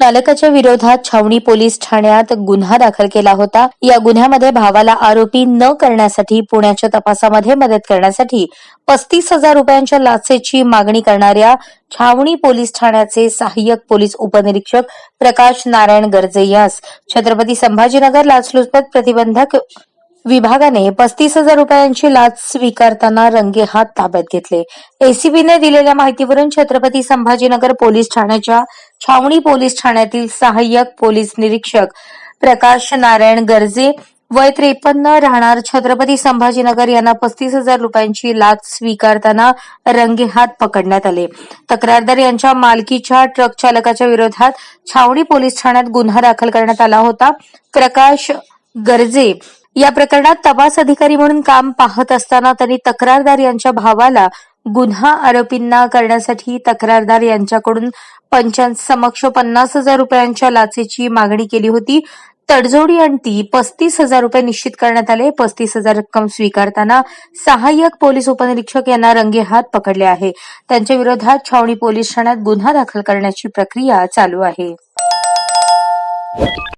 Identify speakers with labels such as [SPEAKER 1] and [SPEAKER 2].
[SPEAKER 1] चालकाच्या विरोधात छावणी पोलीस ठाण्यात गुन्हा दाखल केला होता. या गुन्ह्यामध्ये भावाला आरोपी न करण्यासाठी पुण्याच्या तपासामध्ये मदत करण्यासाठी पस्तीस हजार रुपयांच्या लाचेची मागणी करणाऱ्या छावणी पोलीस ठाण्याचे सहाय्यक पोलीस उपनिरीक्षक प्रकाश नारायण गर्जे यास छत्रपती संभाजीनगर लाचलुचपत प्रतिबंधक विभागाने पस्तीस हजार रुपयांची लाच स्वीकारताना रंगेहात ताब्यात घेतले. एसीबीने दिलेल्या माहितीवरून छत्रपती संभाजीनगर पोलीस ठाण्याच्या छावणी पोलीस ठाण्यातील सहाय्यक पोलीस निरीक्षक प्रकाश नारायण गर्जे वय त्रेपन्न राहणार छत्रपती संभाजीनगर यांना पस्तीस हजार रुपयांची लाच स्वीकारताना रंगेहात पकडण्यात आले. तक्रारदार यांच्या मालकीच्या ट्रक चालकाच्या विरोधात छावणी पोलीस ठाण्यात गुन्हा दाखल करण्यात आला होता. प्रकाश गर्जे या प्रकरणात तपास अधिकारी म्हणून काम पाहत असताना त्यांनी तक्रारदार यांच्या भावाला गुन्हा आरोपींना करण्यासाठी तक्रारदार यांच्याकडून पंचांसमक्ष पन्नास हजार रुपयांच्या लाचेची मागणी केली होती. तडजोडी अंती पस्तीस हजार रुपये निश्चित करण्यात आले. पस्तीस हजार रक्कम स्वीकारताना सहाय्यक पोलीस उपनिरीक्षक यांना रंगेहात पकडले आहे. त्यांच्या विरोधात छावणी पोलीस ठाण्यात गुन्हा दाखल करण्याची प्रक्रिया चालू आहे.